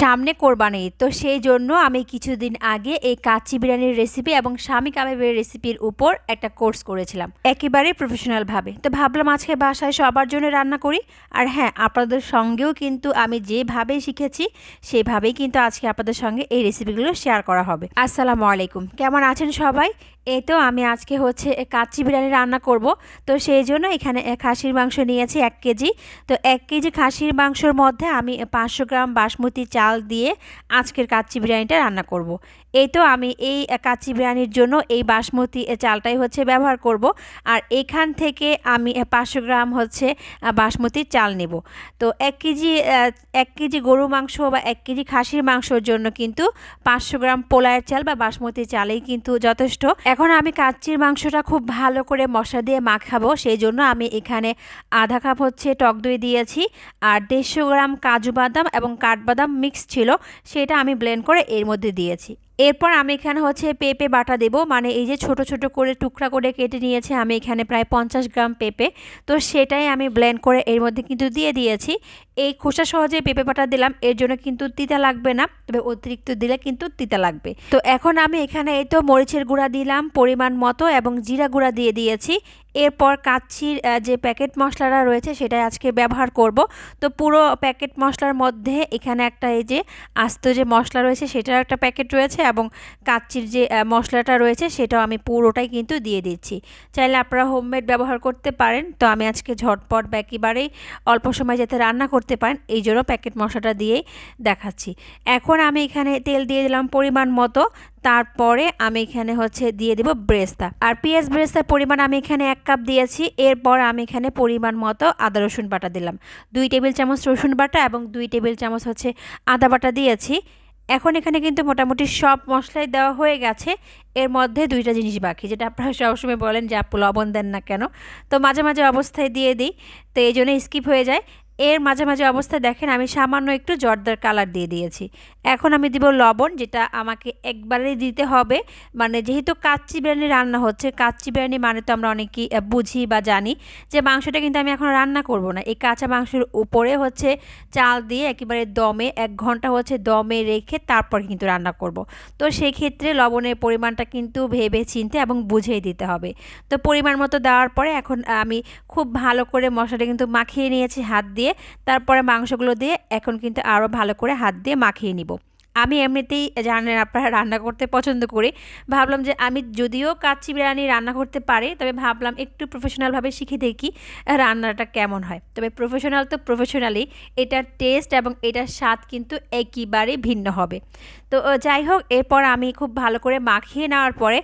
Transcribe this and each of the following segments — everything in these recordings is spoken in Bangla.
সামনে কোরবানি। তো সেই জন্য আমি কিছুদিন আগে এই কাচ্চি বিরিয়ানির রেসিপি এবং স্বামী কাবাবের রেসিপির উপর একটা কোর্স করেছিলাম, একেবারে প্রফেশনালভাবে তো ভাবলাম আজকে বাসায় সবার জন্য রান্না করি। আর হ্যাঁ আপনাদের সঙ্গেও কিন্তু আমি যেভাবে শিখেছি, সেভাবেই কিন্তু আজকে আপনাদের সঙ্গে এই রেসিপিগুলো শেয়ার করা হবে। আসসালামু আলাইকুম, কেমন আছেন সবাই? এই তো আমি আজকে হচ্ছে কাচ্চি বিরিয়ানি রান্না করব তো সেই জন্য এখানে খাসির মাংস নিয়েছি এক কেজি তো এক কেজি খাসির মাংসর মধ্যে আমি পাঁচশো গ্রাম বাসমতি চাল দিয়ে আজকের কাচ্চি বিরিয়ানিটা রান্না করব। এই তো আমি এই কাচ্চি বিরিয়ানির জন্য এই বাসমতি চালটাই হচ্ছে ব্যবহার করব। আর এখান থেকে আমি পাঁচশো গ্রাম হচ্ছে বাসমতির চাল নেব। তো এক কেজি এক কেজি গরু মাংস বা এক কেজি খাসির মাংসর জন্য কিন্তু পাঁচশো গ্রাম পোলায়ের চাল বা বাসমতি চালেই কিন্তু যথেষ্ট। এখন আমি কাচ্চির মাংসটা খুব ভালো করে মশলা দিয়ে মাখাবো, সেই জন্য আমি এখানে আধা কাপ হচ্ছে টক দই দিয়েছি। আর দেড়শো গ্রাম কাজু বাদাম এবং কাঠবাদাম মিক্স ছিল, সেটা আমি ব্লেন্ড করে এর মধ্যে দিয়েছি। এরপর আমি এখানে হচ্ছে পেঁপে বাটা দেব। মানে এই যে ছোট ছোট করে টুকরা করে কেটে নিয়েছে, আমি এখানে প্রায় পঞ্চাশ গ্রাম পেঁপে। তো সেটাই আমি ব্লেন্ড করে এর মধ্যে কিন্তু দিয়ে দিয়েছি। এই খোসা সহজে পেঁপে বাটা দিলাম, এর জন্য কিন্তু তিতা লাগবে না, তবে অতিরিক্ত দিলে কিন্তু তিতা লাগবে। তো এখন আমি এখানে এই তো মরিচের গুঁড়া দিলাম পরিমাণ মতো এবং জিরা গুঁড়া দিয়ে দিয়েছি। এরপর কাচ্ছির যে প্যাকেট মশলাটা রয়েছে সেটাই আজকে ব্যবহার করব। তো পুরো প্যাকেট মশলার মধ্যে এখানে একটা এই যে আস্ত যে মশলা রয়েছে সেটার একটা প্যাকেট রয়েছে এবং কাচ্চির যে মশলাটা রয়েছে সেটাও আমি পুরোটাই কিন্তু দিয়ে দিচ্ছি। চাইলে আপনারা হোমমেড ব্যবহার করতে পারেন। তো আমি আজকে ঝটপট বা একেবারেই অল্প সময় যাতে রান্না করতে পারেন, এই জন্য প্যাকেট মশলাটা দিয়েই দেখাচ্ছি। এখন আমি এখানে তেল দিয়ে দিলাম পরিমাণ মতো। তারপরে আমি এখানে হচ্ছে দিয়ে দেব ব্রেস্তা। আর পেঁয়াজ ব্রেস্তার পরিমাণ আমি এখানে এক কাপ দিয়েছি। এরপর আমি এখানে পরিমাণ মতো আদা, রসুন বাটা দিলাম। দুই টেবিল চামচ রসুন বাটা এবং দুই টেবিল চামচ হচ্ছে আদা বাটা দিয়েছি। এখন এখানে কিন্তু মোটামুটি সব মশলাই দেওয়া হয়ে গেছে। এর মধ্যে দুইটা জিনিস বাকি, যেটা আপনারা সবসময় বলেন যে, আপু, লবণ দেন না কেন? তো মাঝে মাঝে অবস্থায় দিয়ে দিই। তো এই জন্য স্কিপ হয়ে যায়। এর মাঝে মাঝে অবস্থায় দেখেন, আমি সামান্য একটু জর্দার কালার দিয়ে দিয়েছি। এখন আমি দিব লবণ, যেটা আমাকে একবারেই দিতে হবে। মানে যেহেতু কাচ্চি বিরিয়ানি রান্না হচ্ছে, কাচ্চি বিরিয়ানি মানে তো আমরা অনেকেই বুঝি বা জানি যে মাংসটা কিন্তু আমি এখন রান্না করব না। এই কাঁচা মাংসের উপরে হচ্ছে চাল দিয়ে একেবারে দমে, এক ঘণ্টা হচ্ছে দমে রেখে তারপর কিন্তু রান্না করব। তো সেই ক্ষেত্রে লবণের পরিমাণটা কিন্তু ভেবে চিনতে এবং বুঝেই দিতে হবে। তো পরিমাণ মতো দেওয়ার পরে এখন আমি খুব ভালো করে মশলাটা কিন্তু মাখিয়ে নিয়েছি হাত দিয়ে। তারপরে মাংসগুলো দিয়ে এখন কিন্তু আরও ভালো করে হাত দিয়ে মাখিয়ে নিব। আমি এমনিতেই জানেন আপনারা রান্না করতে পছন্দ করি। ভাবলাম যে আমি যদিও কাচ্চি বিরিয়ানি রান্না করতে পারি, তবে ভাবলাম একটু প্রফেশনালভাবে শিখে দেখি রান্নাটা কেমন হয়। তবে প্রফেশনাল তো প্রফেশনালি এটার টেস্ট এবং এটার স্বাদ কিন্তু একইবারেই ভিন্ন হবে। তো যাই হোক, এরপর আমি খুব ভালো করে মাখিয়ে নেওয়ার পরে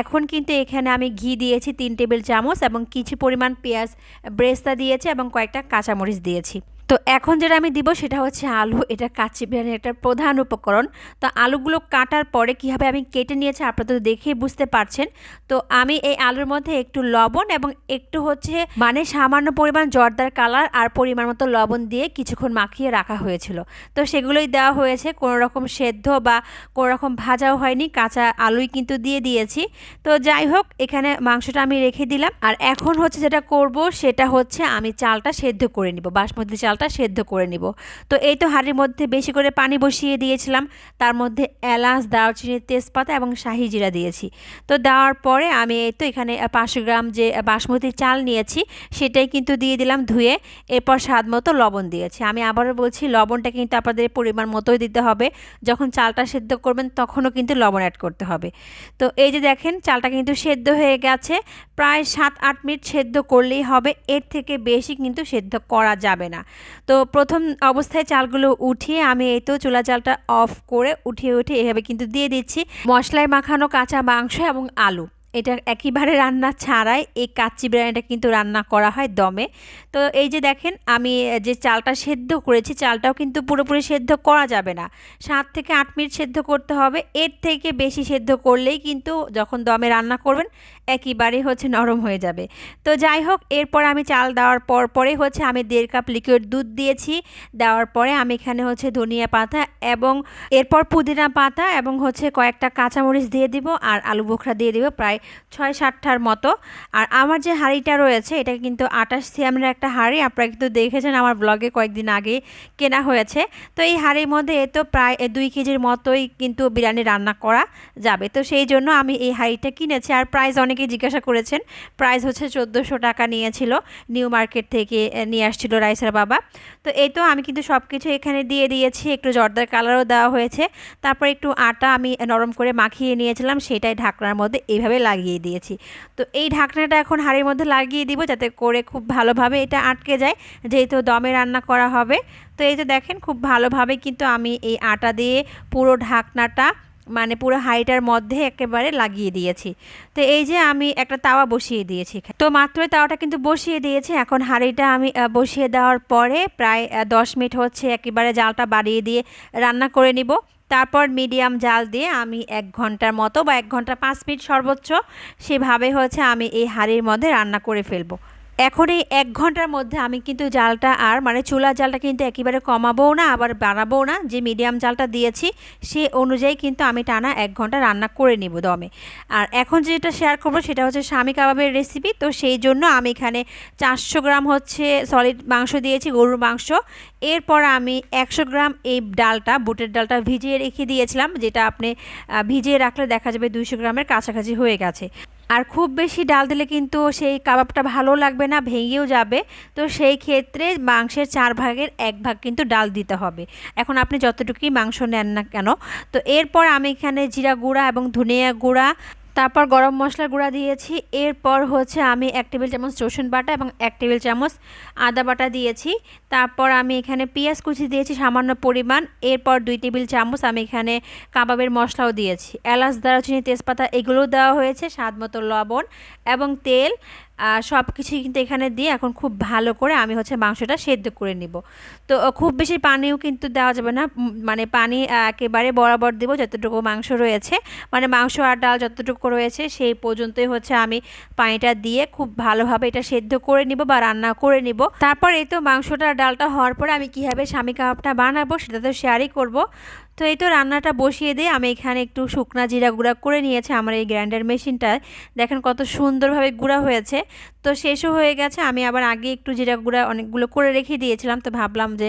এখন কিন্তু এখানে আমি ঘি দিয়েছি তিন টেবিল চামচ এবং কিছু পরিমাণ পেঁয়াজ ব্রেস্তা দিয়েছি এবং কয়েকটা কাঁচামরিচ দিয়েছি। তো এখন যেটা আমি দিব সেটা হচ্ছে আলু, এটা কাচ্চি বিরিয়ানির একটা প্রধান উপকরণ। তো আলুগুলো কাটার পরে কীভাবে আমি কেটে নিয়েছি আপনারা তো দেখেই বুঝতে পারছেন। তো আমি এই আলুর মধ্যে একটু লবণ এবং একটু হচ্ছে মানে সামান্য পরিমাণ জর্দার কালার আর পরিমাণ মতো লবণ দিয়ে কিছুক্ষণ মাখিয়ে রাখা হয়েছিল। তো সেগুলোই দেওয়া হয়েছে, কোনো রকম সেদ্ধ বা কোনো রকম ভাজাও হয়নি, কাঁচা আলুই কিন্তু দিয়ে দিয়েছি। তো যাই হোক, এখানে মাংসটা আমি রেখে দিলাম। আর এখন হচ্ছে যেটা করব সেটা হচ্ছে আমি চালটা সেদ্ধ করে নিব, বাসমতি চালটা চালটা সেদ্ধ করে নিব। তো এই তো হাঁড়ির মধ্যে বেশি করে পানি বসিয়ে দিয়েছিলাম। তার মধ্যে এলাচ, দারচিনি, তেজপাতা এবং শাহি জিরা দিয়েছি। তো দেওয়ার পরে আমি এই তো এখানে পাঁচশো গ্রাম যে বাসমতি চাল নিয়েছি, সেটাই কিন্তু দিয়ে দিলাম ধুয়ে। এরপর স্বাদ মতো লবণ দিয়েছি। আমি আবারও বলছি, লবণটা কিন্তু আপনাদের পরিমাণ মতোই দিতে হবে। যখন চালটা সেদ্ধ করবেন, তখনও কিন্তু লবণ অ্যাড করতে হবে। তো এই যে দেখেন, চালটা কিন্তু সেদ্ধ হয়ে গেছে। প্রায় সাত আট মিনিট সেদ্ধ করলেই হবে। এর থেকে বেশি কিন্তু সেদ্ধ করা যাবে না। তো প্রথম অবস্থায় চালগুলো উঠিয়ে আমি এই তো চুলা চালটা অফ করে উঠিয়ে উঠিয়ে এভাবে কিন্তু দিয়ে দিচ্ছি। মশলায় মাখানো কাঁচা মাংস এবং আলু। এটা একইবারে রান্না ছাড়াই এই কাচ্চি বিরিয়ানিটা কিন্তু রান্না করা হয় দমে। তো এই যে দেখেন, আমি যে চালটা সেদ্ধ করেছি, চালটাও কিন্তু পুরোপুরি সেদ্ধ করা যাবে না। সাত থেকে আট মিনিট সেদ্ধ করতে হবে। এর থেকে বেশি সেদ্ধ করলেই কিন্তু যখন দমে রান্না করবেন একেবারে হচ্ছে নরম হয়ে যাবে। তো যাই হোক, এরপর আমি চাল দেওয়ার পর পরে হচ্ছে আমি দেড় কাপ লিকুইড দুধ দিয়েছি। দেওয়ার পরে আমি এখানে হচ্ছে ধনিয়া পাতা এবং এরপর পুদিনা পাতা এবং হচ্ছে কয়েকটা কাঁচামরিচ দিয়ে দিব আর আলু বোখরা দিয়ে দিব প্রায় ছয় সাতটার মতো। আর আমার যে হাঁড়িটা রয়েছে, এটা কিন্তু আটাশ সিএমের একটা হাঁড়ি। আপনারা কিন্তু দেখেছেন আমার ব্লগে কয়েকদিন আগে কেনা হয়েছে। তো এই হাঁড়ির মধ্যে এ তো প্রায় দুই কেজির মতোই কিন্তু বিরিয়ানি রান্না করা যাবে। তো সেই জন্য আমি এই হাঁড়িটা কিনেছি। আর প্রাইস অনেকেই জিজ্ঞাসা করেছেন প্রাইস হচ্ছে চোদ্দোশো টাকা নিয়েছিল নিউ মার্কেট থেকে নিয়ে আসছিল রাইসার বাবা। তো এই তো আমি কিন্তু সব কিছু এখানে দিয়ে দিয়েছি, একটু জর্দার কালারও দেওয়া হয়েছে। তারপর একটু আটা আমি নরম করে মাখিয়ে নিয়েছিলাম, সেটাই ঢাকনার মধ্যে এইভাবে লাগিয়ে দিয়েছি। তো এই ঢাকনাটা এখন হাঁড়ির মধ্যে লাগিয়ে দিব যাতে করে খুব ভালোভাবে এটা আটকে যায়, যেহেতু দমে রান্না করা হবে। তো এই যে দেখেন, খুব ভালোভাবে কিন্তু আমি এই আটা দিয়ে পুরো ঢাকনাটা মানে পুরো হাঁড়িটার মধ্যে একেবারে লাগিয়ে দিয়েছি। তো এই যে আমি একটা তাওয়া বসিয়ে দিয়েছি তো মাত্রই তাওয়াটা কিন্তু বসিয়ে দিয়েছি। এখন হাঁড়িটা আমি বসিয়ে দেওয়ার পরে প্রায় দশ মিনিট হচ্ছে একেবারে জালটা বাড়িয়ে দিয়ে রান্না করে নিব। তারপর মিডিয়াম জাল দিয়ে আমি এক ঘণ্টার মতো বা এক ঘণ্টা পাঁচ মিনিট সর্বোচ্চ সেভাবে হচ্ছে আমি এই হাঁড়ির মধ্যে রান্না করে ফেলব। এখন এই এক ঘণ্টার মধ্যে আমি কিন্তু জালটা আর মানে চুলার জালটা কিন্তু একেবারে কমাবো না, আবার বাড়াবো না। যে মিডিয়াম জালটা দিয়েছি, সে অনুযায়ী কিন্তু আমি টানা এক ঘণ্টা রান্না করে নিব দমে। আর এখন যেটা শেয়ার করব সেটা হচ্ছে স্বামী কাবাবের রেসিপি তো সেই জন্য আমি এখানে চারশো গ্রাম হচ্ছে সলিড মাংস দিয়েছি, গরুর মাংস। এরপর আমি একশো গ্রাম এই ডালটা, বুটের ডালটা ভিজিয়ে রেখে দিয়েছিলাম, যেটা আপনি ভিজিয়ে রাখলে দেখা যাবে দুইশো গ্রামের কাছাকাছি হয়ে গেছে। আর খুব বেশি ডাল দিলে কিন্তু সেই কাবাবটা ভালো লাগবে না, ভেঙেও যাবে। তো সেই ক্ষেত্রে মাংসের চার ভাগের এক ভাগ কিন্তু ডাল দিতে হবে। এখন আপনি যতটুকুই মাংস নেন না কেন। তো এরপর আমি এখানে জিরা গুঁড়া এবং ধনিয়া গুঁড়া তারপর গরম মশলার গুঁড়া দিয়েছি। এরপর হচ্ছে আমি এক টেবিল চামচ রসুন বাটা এবং এক টেবিল চামচ আদা বাটা দিয়েছি। তারপর আমি এখানে পেঁয়াজ কুচি দিয়েছি সামান্য পরিমাণ। এরপর দুই টেবিল চামচ আমি এখানে কাবাবের মশলাও দিয়েছি। এলাচ, দারচিনি, তেজপাতা এগুলোও দেওয়া হয়েছে স্বাদ মতো লবণ এবং তেল। সব কিছুই কিন্তু এখানে দিয়ে এখন খুব ভালো করে আমি হচ্ছে মাংসটা সেদ্ধ করে নিব। তো খুব বেশি পানিও কিন্তু দেওয়া যাবে না। মানে পানি একেবারে বরাবর দেবো যতটুকু মাংস রয়েছে। মানে মাংস আর ডাল যতটুকু রয়েছে সেই পর্যন্তই হচ্ছে আমি পানিটা দিয়ে খুব ভালোভাবে এটা সেদ্ধ করে নিব বা রান্না করে নিব। তারপর এই তো মাংসটা ডালটা হওয়ার পরে আমি কীভাবে স্বামী কাবাবটা বানাবো সেটা তো শেয়ারই করব। তো এই তো রান্নাটা বসিয়ে দিয়ে আমি এখানে একটু শুকনা জিরা গুঁড়া করে নিয়েছি। আমার এই গ্রাইন্ডার মেশিনটা দেখেন কত সুন্দরভাবে গুঁড়া হয়েছে। তো শেষও হয়ে গেছে। আমি আবার আগে একটু জিরা গুঁড়া অনেকগুলো করে রেখে দিয়েছিলাম, তো ভাবলাম যে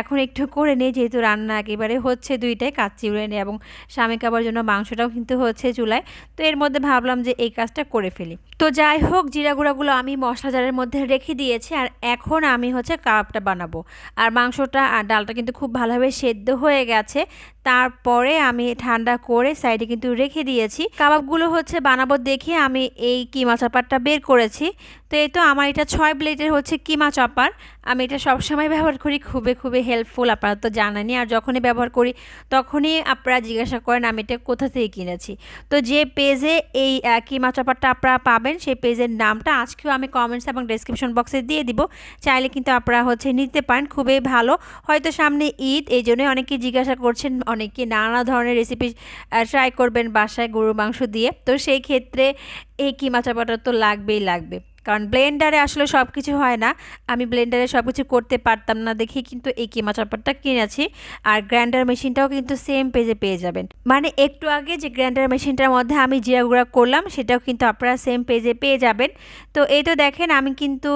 এখন একটু করে নিই, যেহেতু রান্না একেবারে হচ্ছে দুইটাই কাচ্চি উড়ে নিই এবং স্বামী খাবার জন্য মাংসটাও কিন্তু হচ্ছে চুলায়। তো এর মধ্যে ভাবলাম যে এই কাজটা করে ফেলি। তো যাই হোক, জিরা গুঁড়াগুলো আমি মশলা জারের মধ্যে রেখে দিয়েছি আর এখন আমি হচ্ছে কাবাবটা বানাবো। আর মাংসটা আর ডালটা কিন্তু খুব ভালোভাবে সেদ্ধ হয়ে গেছে। তারপরে আমি ঠান্ডা করে সাইডে কিন্তু রেখে দিয়েছি। কাবাবগুলো হচ্ছে বানাবো দেখে আমি এই কিমা চাপারটা বের করেছি। তো এই তো আমার এটা ছয় ব্লেডের হচ্ছে কিমা চপার। আমি এটা সবসময় ব্যবহার করি, খুবই খুবই হেল্পফুল আপনারা তো জানানি আর যখনই ব্যবহার করি, তখনই আপনারা জিজ্ঞাসা করেন, আমি এটা কোথা থেকে কিনেছি? তো যে পেজে এই কিমা চপারটা আপনারা পাবেন, সেই পেজের নামটা আজকেও আমি কমেন্টস এবং ডিসক্রিপশন বক্সে দিয়ে দিব। চাইলে কিন্তু আপনারা হচ্ছে নিতে পারেন, খুবই ভালো। হয়তো সামনে ঈদ, এই জন্যই অনেকে জিজ্ঞাসা করছেন অনেকে নানা ধরনের রেসিপি ট্রাই করবেন বাসায় গরুর মাংস দিয়ে। তো সেই ক্ষেত্রে এই কিমা চাপাটা তো লাগবেই লাগবে। কারণ ব্লেন্ডারে আসলে সব কিছু হয় না। আমি ব্লেন্ডারে সব কিছু করতে পারতাম না দেখে কিন্তু এই কিমা চাপারটা কিনেছি। আর গ্রাইন্ডার মেশিনটাও কিন্তু সেম পেজে পেয়ে যাবেন। মানে একটু আগে যে গ্রাইন্ডার মেশিনটার মধ্যে আমি জিরা গুঁড়া করলাম, সেটাও কিন্তু আপনারা সেম পেজে পেয়ে যাবেন। তো এই তো দেখেন, আমি কিন্তু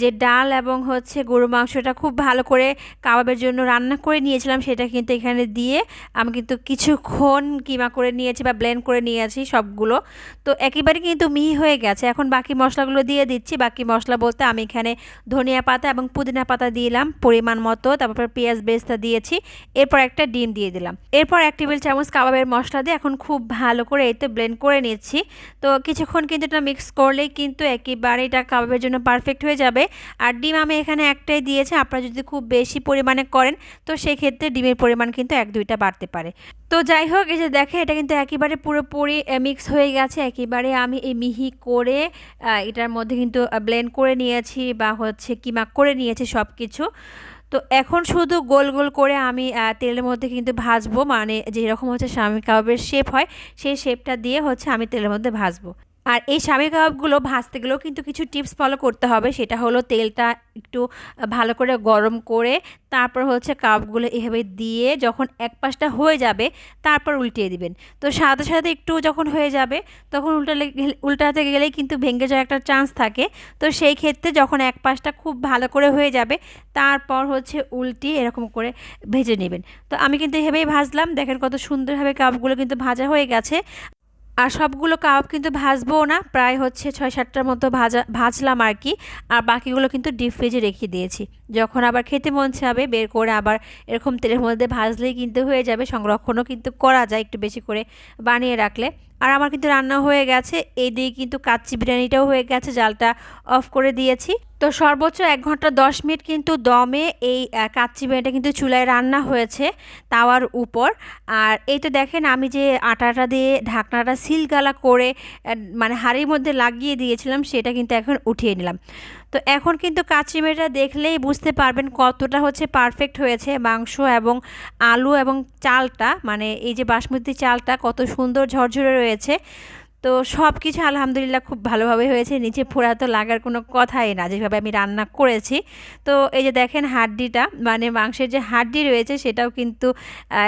যে ডাল এবং হচ্ছে গরু মাংসটা খুব ভালো করে কাবাবের জন্য রান্না করে নিয়েছিলাম, সেটা কিন্তু এখানে দিয়ে আমি কিন্তু কিছুক্ষণ কিমা করে নিয়েছি বা ব্লেন্ড করে নিয়েছি সবগুলো। তো একেবারে কিন্তু মিহি হয়ে গেছে। এখন বাকি মশলাগুলো দিয়ে দিয়ে দিচ্ছি। বাকি মশলা বলতে আমি এখানে ধনিয়া পাতা এবং পুদিনা পাতা দিলাম পরিমাণ মতো, তারপর পেঁয়াজ বেস্তা দিয়েছি, এরপর একটা ডিম দিয়ে দিলাম। এরপর এক টেবিল চামচ কাবাবের মশলা দিয়ে এখন খুব ভালো করে এতে ব্লেন্ড করে নিচ্ছি। তো কিছুক্ষণ কিন্তু এটা মিক্স করলেই কিন্তু একেবারে এটা কাবাবের জন্য পারফেক্ট হয়ে যাবে। আর ডিম আমি এখানে একটাই দিয়েছি, আপনারা যদি খুব বেশি পরিমাণে করেন, তো সেক্ষেত্রে ডিমের পরিমাণ কিন্তু এক দুইটা বাড়তে পারে। তো যাই হোক, এই যে দেখে এটা কিন্তু একেবারে পুরোপুরি মিক্স হয়ে গেছে। একেবারে আমি এই মিহি করে এটার মধ্যে কিন্তু ব্লেন্ড করে নিয়েছি বা হচ্ছে কিমা করে নিয়েছি সব কিছু তো এখন শুধু গোল গোল করে আমি তেলের মধ্যে কিন্তু ভাজবো। মানে যেরকম হচ্ছে স্বামী কাবাবের শেপ হয়, সেই শেপটা দিয়ে হচ্ছে আমি তেলের মধ্যে ভাজবো। আর এই স্বামী কাবাবগুলো ভাজতে গেলেও কিন্তু কিছু টিপস ফলো করতে হবে। সেটা হলো তেলটা একটু ভালো করে গরম করে, তারপর হচ্ছে কাবাবগুলো এভাবে দিয়ে যখন এক পাশটা হয়ে যাবে, তারপর উল্টিয়ে দিবেন। তো সাথে সাথে একটু যখন হয়ে যাবে, তখন উল্টালে উল্টাতে গেলেই কিন্তু ভেঙে যাওয়ার একটা চান্স থাকে। তো সেই ক্ষেত্রে যখন এক পাশটা খুব ভালো করে হয়ে যাবে, তারপর হচ্ছে উল্টিয়ে এরকম করে ভেজে নেবেন। তো আমি কিন্তু এভাবেই ভাজলাম। দেখেন কত সুন্দরভাবে কাবাবগুলো কিন্তু ভাজা হয়ে গেছে। আর সবগুলো কাবাব কিন্তু ভাজবো না, প্রায় হচ্ছে ছয় সাতটার মতো ভাজা, ভাজলাম আর কি। আর বাকিগুলো কিন্তু ডিপ ফ্রিজে রেখে দিয়েছি। যখন আবার খেতে মন চাবে, বের করে আবার এরকম তেলের মধ্যে ভাজলেই কিন্তু হয়ে যাবে, সংরক্ষণও কিন্তু করা যায় একটু বেশি করে বানিয়ে রাখলে। আর আমার কিন্তু রান্না হয়ে গেছে, এই দিয়ে কিন্তু কাচ্চি বিরিয়ানিটাও হয়ে গেছে, জালটা অফ করে দিয়েছি। তো সর্বোচ্চ এক ঘণ্টা দশ মিনিট কিন্তু দমে এই কাচ্চি বিরিয়ানিটা কিন্তু চুলায় রান্না হয়েছে তাওয়ার উপর। আর এই তো দেখেন আমি যে আটাটা দিয়ে ঢাকনাটা সিলগালা করে মানে হাড়ির মধ্যে লাগিয়ে দিয়েছিলাম, সেটা কিন্তু এখন উঠিয়ে নিলাম। তো এখন কিন্তু কাঁচি মেয়েটা দেখলেই বুঝতে পারবেন কতটা হচ্ছে পারফেক্ট হয়েছে মাংস এবং আলু এবং চালটা মানে এই যে বাসমতি চালটা কত সুন্দর ঝরঝরে রয়েছে। তো সব কিছু আলহামদুলিল্লাহ খুব ভালোভাবে হয়েছে। নিচে ফোড়া তো লাগার কোনো কথাই না, যেভাবে আমি রান্না করেছি। তো এই যে দেখেন হাড্ডিটা মানে মাংসের যে হাড্ডি রয়েছে সেটাও কিন্তু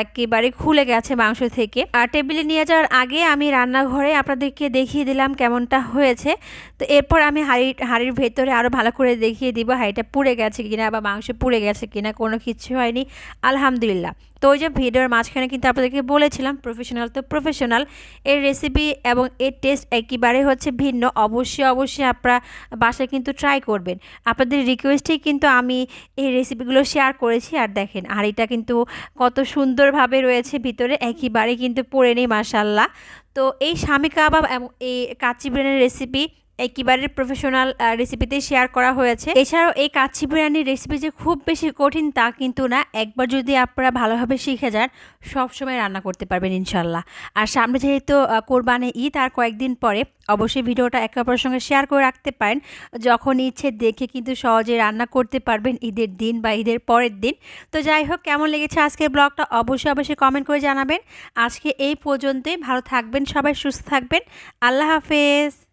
একেবারে খুলে গেছে মাংস থেকে। আর টেবিলে নিয়ে যাওয়ার আগে আমি রান্নাঘরে আপনাদেরকে দেখিয়ে দিলাম কেমনটা হয়েছে। তো এরপর আমি হাড়ি হাড়ির ভেতরে আরও ভালো করে দেখিয়ে দিব হাঁড়িটা পুড়ে গেছে কিনা বা মাংস পুড়ে গেছে কিনা, কোনো কিছু হয়নি। আলহামদুলিল্লাহ। তো ওই যে ভিডিওর মাঝখানে কিন্তু আপনাদেরকে বলেছিলাম প্রফেশনাল তো প্রফেশনাল এর রেসিপি এবং এর টেস্ট একেবারে হচ্ছে ভিন্ন। অবশ্যই অবশ্যই আপনারা বাসায় কিন্তু ট্রাই করবেন। আপনাদের রিকোয়েস্টেই কিন্তু আমি এই রেসিপিগুলো শেয়ার করেছি। আর দেখেন আর এটা কিন্তু কত সুন্দরভাবে রয়েছে ভিতরে একইবারে কিন্তু পড়ে নেই মাসাল্লাহ তো এই স্বামী কাবাব এবং এই কাচ্চি বিরিয়ানির রেসিপি একেবারে প্রফেশনাল রেসিপিতে শেয়ার করা হয়েছে। এছাড়াও এই কাচ্চি বিরিয়ানির রেসিপি যে খুব বেশি কঠিন তা কিন্তু না, একবার যদি আপনারা ভালোভাবে শিখে যান, সবসময় রান্না করতে পারবেন ইনশাল্লাহ। আর সামনে যেহেতু কোরবানি ঈদ, আর কয়েকদিন পরে অবশ্যই ভিডিওটা একে অপরের সঙ্গে শেয়ার করে রাখতে পারেন। যখন ইচ্ছে দেখে কিন্তু সহজে রান্না করতে পারবেন ঈদের দিন বা ঈদের পরের দিন। তো যাই হোক, কেমন লেগেছে আজকের ব্লগটা অবশ্যই অবশ্যই কমেন্ট করে জানাবেন। আজকে এই পর্যন্তই, ভালো থাকবেন সবাই, সুস্থ থাকবেন। আল্লাহ হাফেজ।